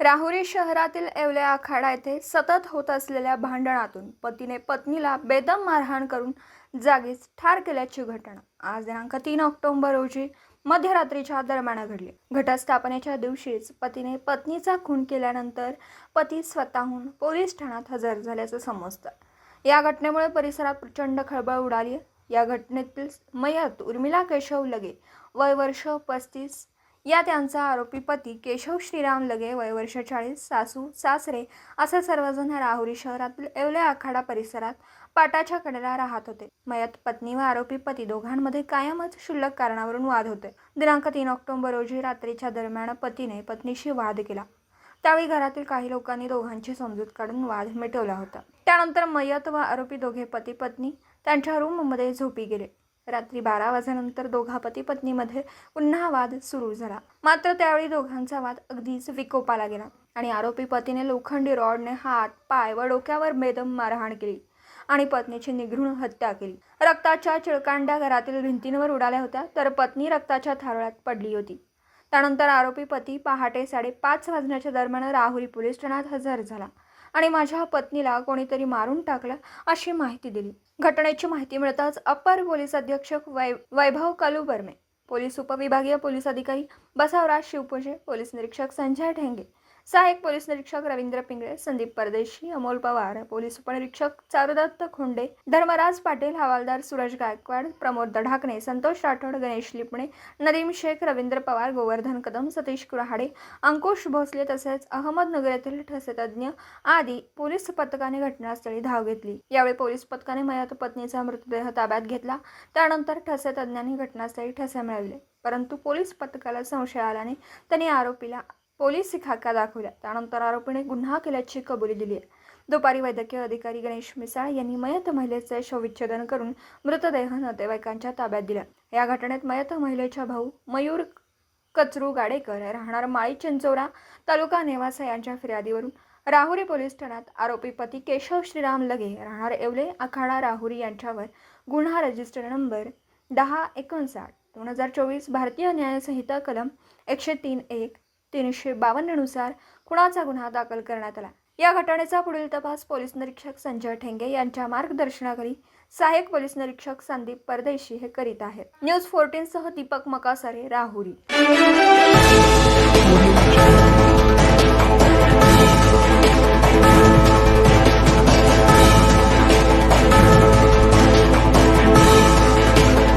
राहुरी शहरातील येवले आखाडा येथे सतत होत असलेल्या भांडणातून पतीने पत्नीला बेदम मारहाण करून जागीच ठार केल्याची घटना. आज दिनांक तीन ऑक्टोबर रोजी मध्यरात्रीच्या दरम्यान घडली. घटस्थापनेच्या दिवशीच पतीने पत्नीचा खून केल्यानंतर पती स्वतःहून पोलीस ठाण्यात हजर झाल्याचं समजतं. या घटनेमुळे परिसरात प्रचंड खळबळ उडाली या घटनेतील मयत उर्मिला केशव लगे वय वर्ष पस्तीस या त्यांचा आरोपी पती केशव श्रीराम लगे वय वर्ष चाळीस सासू सासरे असे सर्वजण राहुरी शहरातील येवले आखाडा परिसरात पाटाच्या कडेला राहत होते. मयत पत्नी व आरोपी पती दोघांमध्ये कायमच क्षुल्लक कारणावरून वाद होते. दिनांक तीन ऑक्टोबर रोजी रात्रीच्या दरम्यान पतीने पत्नीशी वाद केला. त्यावेळी घरातील काही लोकांनी दोघांची समजूत काढून वाद मिटवला होता. त्यानंतर मयत व आरोपी दोघे पती पत्नी त्यांच्या रूममध्ये झोपी गेले. रात्री बारा वाजेनंतर दोघा पती पत्नीमध्ये पुन्हा वाद सुरू झाला. मात्र त्यावेळी दोघांचा वाद अगदीच विकोपाला गेला आणि आरोपी पतीने लोखंडी रॉडने हात पाय व डोक्यावर बेदम मारहाण केली आणि पत्नीची निघृण हत्या केली. रक्ताच्या चिळकांड्या घरातील भिंतींवर उडाल्या होत्या तर पत्नी रक्ताच्या थारोळ्यात पडली होती. त्यानंतर आरोपी पती पहाटे साडेपाच वाजण्याच्या दरम्यान राहुरी पोलीस ठाण्यात हजर झाला. आणि माझ्या पत्नीला कोणीतरी मारून टाकलं अशी माहिती दिली. घटनेची माहिती मिळताच अप्पर पोलीस अधीक्षक वै वैभव कालुबर्मे पोलीस उपविभागीय पोलीस अधिकारी बसवराज शिवपुजे पोलीस निरीक्षक संजय ढेंगे सहाय्यक पोलीस निरीक्षक रवींद्र पिंगळे संदीप परदेशी अमोल पवार पोलीस उपनिरीक्षक चारुदत्त खोंडे धर्मराज पाटील हवालदार सुरज गायकवाड प्रमोद दढाकणे संतोष राठोड गणेश लिपणे नदीम शेख रवींद्र पवार गोवर्धन कदम सतीश कुऱ्हाडे अंकुश भोसले तसेच अहमदनगर येथील ठसेतज्ञ आदी पोलीस पथकाने घटनास्थळी धाव घेतली. यावेळी पोलीस पथकाने मयत पत्नीचा मृतदेह ताब्यात घेतला. त्यानंतर ठसेतज्ञांनी घटनास्थळी ठसे मिळवले. परंतु पोलीस पथकाला संशय आल्याने त्यांनी आरोपीला पोलीस खाका दाखवल्या. त्यानंतर आरोपीने गुन्हा केल्याची कबुली दिली आहे. दुपारी वैद्यकीय अधिकारी गणेश मिसाळ यांनी मयत महिलेचे शवविच्छेदन करून मृतदेह नातेवाईकांच्या ताब्यात दिला. या घटनेत मयत महिलेचा भाऊ मयूर कचरू गाडेकर राहणार माळी चिंचोरा तालुका नेवासा यांच्या फिर्यादीवरून. राहुरी पोलीस ठाण्यात आरोपी पती केशव श्रीराम लगे राहणार येवले आखाडा राहुरी यांच्यावर गुन्हा रजिस्टर नंबर दहा एकोणसाठ दोन हजार चोवीस भारतीय न्यायसंहिता कलम एकशे तीन एक तीनशे बावन्ननुसार खुणाचा गुन्हा दाखल करण्यात आला? या घटनेचा पुढील तपास पोलीस निरीक्षक संजय ठेंगे यांच्या मार्गदर्शनाखाली सहाय्यक पोलीस निरीक्षक संदीप परदेशी हे करीत आहेत. न्यूज फोर्टीनसह दीपक मकासरे राहुरी.